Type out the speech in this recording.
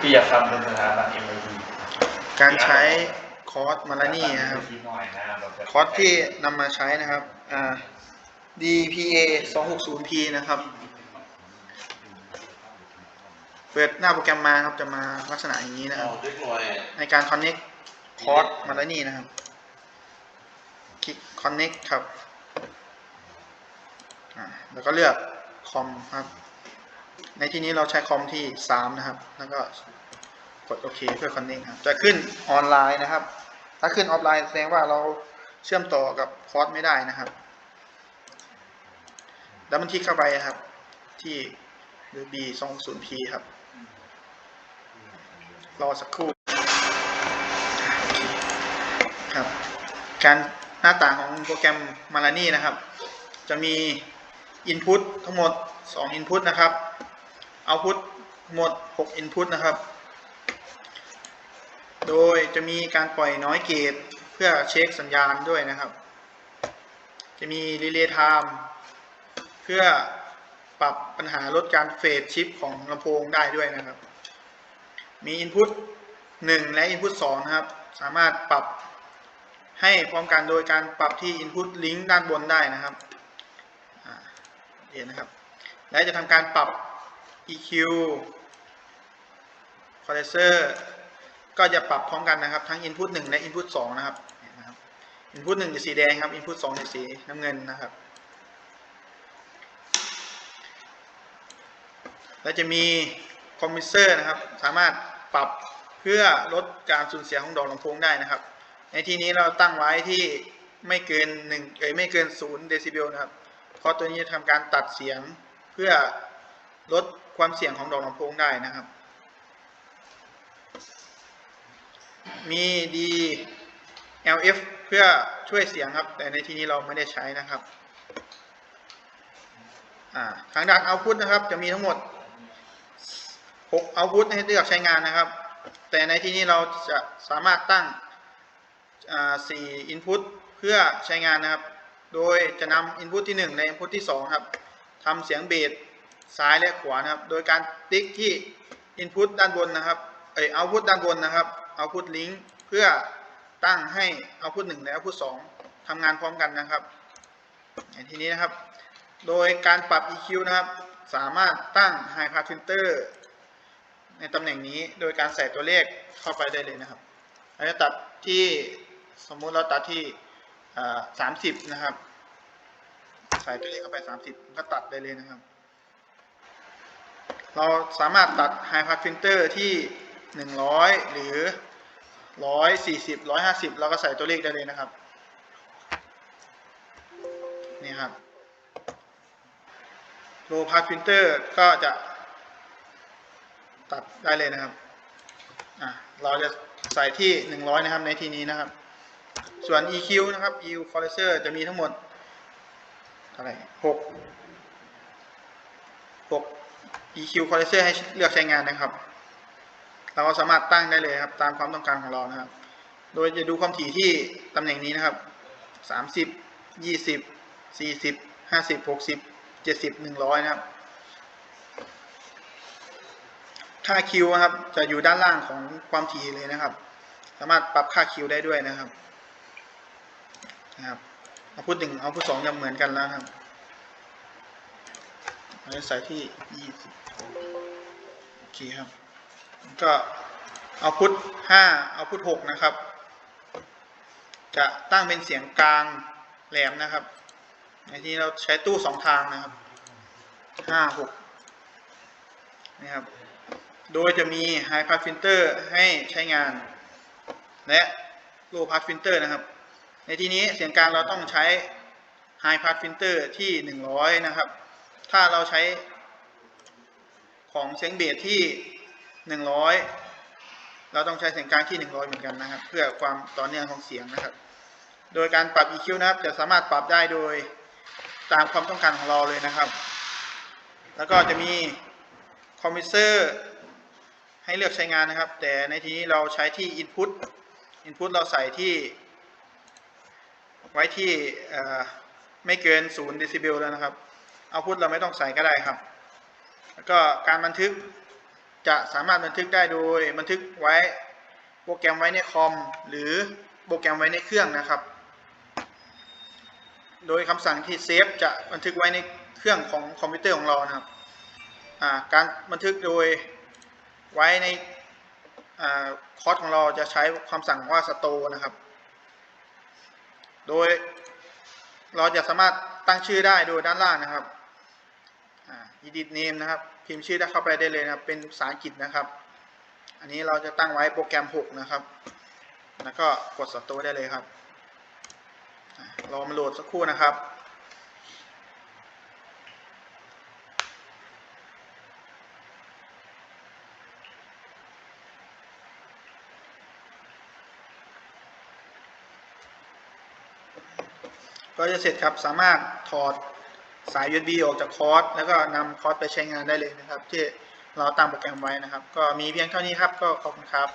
ที่อยากทำเป็นสถานะ MIT การใช้คอร์สมาลานี่นะครับหน่อยนะเราจะคอร์สที่นำมาใช้นะครับอ่า DPA 260P นะครับ เปิดหน้าโปรแกรมมาครับจะมาลักษณะอย่างนี้นะครับเอาเล็กน้อยในการ connect คอร์สมาแล้วนี่นะครับ คลิก connect ครับอ่าแล้วก็เลือกคอมครับ ในที่นี้เราใช้คอมที่ 3 นะครับ แล้วก็กดโอเคเพื่อ connect ครับ จะขึ้นออนไลน์นะครับ ถ้าขึ้นออฟไลน์แสดงว่าเราเชื่อมต่อกับคอร์สไม่ได้นะครับ แล้วมันคลิกเข้าไปครับ ที่ b 2 0 p ครับ รอสักครู่ครับ การหน้าต่างของโปรแกรมมาลานี่นะครับ จะมี Input ทั้งหมด 2 Input นะครับ Output ทั้งหมด 6 Input นะครับ โดยจะมีการปล่อยน้อยเกตเพื่อเช็คสัญญาณด้วยนะครับ จะมี Relay Time เพื่อปรับปัญหาลดการเฟดชิปของลำโพงได้ด้วยนะครับ มี Input 1 และ Input 2 นะครับ สามารถปรับให้พร้อมกันโดยการปรับที่ Input Link ด้านบนได้นะครับ เห็นะครับ และจะทำการปรับ EQ Condenser ก็จะปรับพร้อมกันนะครับ ทั้ง Input 1 และ Input 2นะครับนะครับ Input 1จะสีแดงครับ Input 2จะสีน้ำเงินนะครับ และจะมีคอมมิเซอร์นะครับ สามารถปรับเพื่อลดการสูญเสียของดอกลำโพงได้นะครับ ในที่นี้เราตั้งไว้ที่ไม่เกิน1เอ้ยไม่เกิน 0 เดซิเบลนะครับ ราะตัวนี้จะทำการตัดเสียงเพื่อลดความเสี่ยงของดอกลำโพงได้นะครับ มี DLF เพื่อช่วยเสียงครับ แต่ในที่นี้เราไม่ได้ใช้นะครับทางด้าน output นะครับ จะมีทั้งหมด 6 output ให้เลือกใช้งานนะครับ แต่ในที่นี้เราจะสามารถตั้งอ่า4 input เพื่อใช้งานนะครับ โดยจะนำ input ที่1และ input ที่ 2 ครับทำเสียงเบสซ้ายและขวานะครับ โดยการติ๊กที่ input ด้านบนนะครับ เอ้ย output ด้านบนนะครับ output link เพื่อตั้งให้ output 1 และ output 2ทำงานพร้อมกันนะครับในทีนี้นะครับ โดยการปรับ EQ นะครับ สามารถตั้ง High Pass Filter ในตำแหน่งนี้โดยการใส่ตัวเลขเข้าไปได้เลยนะครับเราจะตัดที่สมมุติเราตัดที่ สามสิบนะครับ ใส่ตัวเลขเข้าไป30ก็ตัดได้เลยนะครับ เราสามารถตัด High Pass Filter ที่100หรือ140 150เราก็ใส่ตัวเลขได้เลยนะครับ นี่ครับโลพาสพินเตอร์ก็จะตัดได้เลยนะครับ เราจะใส่ที่ 100 นะครับในที่นี้นะครับ ส่วน EQ นะครับ EQ Compressor จะมีทั้งหมดเท่าไหร่6 6 EQ Compressor ให้เลือกใช้งานนะครับ เราก็สามารถตั้งได้เลยครับ ตามความต้องการของเรานะครับ โดยจะดูความถี่ที่ตำแหน่งนี้นะครับ30 20 40 50 60เจ็ดสิบหนึ่งร้อยนะครับ ค่าคิวนะครับ จะอยู่ด้านล่างของความถี่เลยนะครับ สามารถปรับค่าคิวได้ด้วยนะครับ นะครับเอาพุทหนึ่งเอาพุทสองจะเหมือนกันแล้วครับอันนี้ใส่ที่ยี่สิบโอเคครับ ก็เอาพุทห้าเอาพุทหกนะครับ จะตั้งเป็นเสียงกลางแหลมนะครับ ในที่เราใช้ตู้สองทางนะครับห้าหกนะครับ โดยจะมี High Pass Filter ให้ใช้งาน และ Low Pass Filter นะครับ ในที่นี้เสียงกลางเราต้องใช้ High Pass Filter ที่ 100 นะครับ ถ้าเราใช้ของเสียงเบสที่ 100 เราต้องใช้เสียงกลางที่ 100 เหมือนกันนะครับ เพื่อความต่อเนื่องของเสียงนะครับ โดยการปรับ EQ นะครับ จะสามารถปรับได้โดยตามความต้องการของเราเลยนะครับ แล้วก็จะมีคอมพิวเซอร์ให้เลือกใช้งานนะครับ แต่ในที่นี้เราใช้ที่ Input Input เราใส่ที่ ไว้ที่ไม่เกิน0เดซิเบลแล้วนะครับ เอาพุทเราไม่ต้องใส่ก็ได้ครับ แล้วก็การบันทึกจะสามารถบันทึกได้โดยบันทึกไว้โปรแกรมไว้ในคอม หรือโปรแกรมไว้ในเครื่องนะครับ โดยคำสั่งที่เซฟจะบันทึกไว้ในเครื่องของคอมพิวเตอร์ของเรานะครับ การบันทึกโดยไว้ในอคอร์สของเราจะใช้คำสั่งว่า store นะครับ โดยเราจะสามารถตั้งชื่อได้โดยด้านล่างนะครับอ่า edit name นะครับ พิมพ์ชื่อได้เข้าไปได้เลยนะครับ เป็นภาษาอังกฤษนะครับ อันนี้เราจะตั้งไว้โปรแกรม 6 นะครับ แล้วก็กดสตูได้เลยครับ รอมาโหลดสักครู่นะครับ ก็จะเสร็จครับสามารถถอดสาย USB ออกจากคอร์สแล้วก็นำคอร์สไปใช้งานได้เลยนะครับ ที่เราตั้งโปรแกรมไว้นะครับ ก็มีเพียงเท่านี้ครับก็ขอบคุณครับ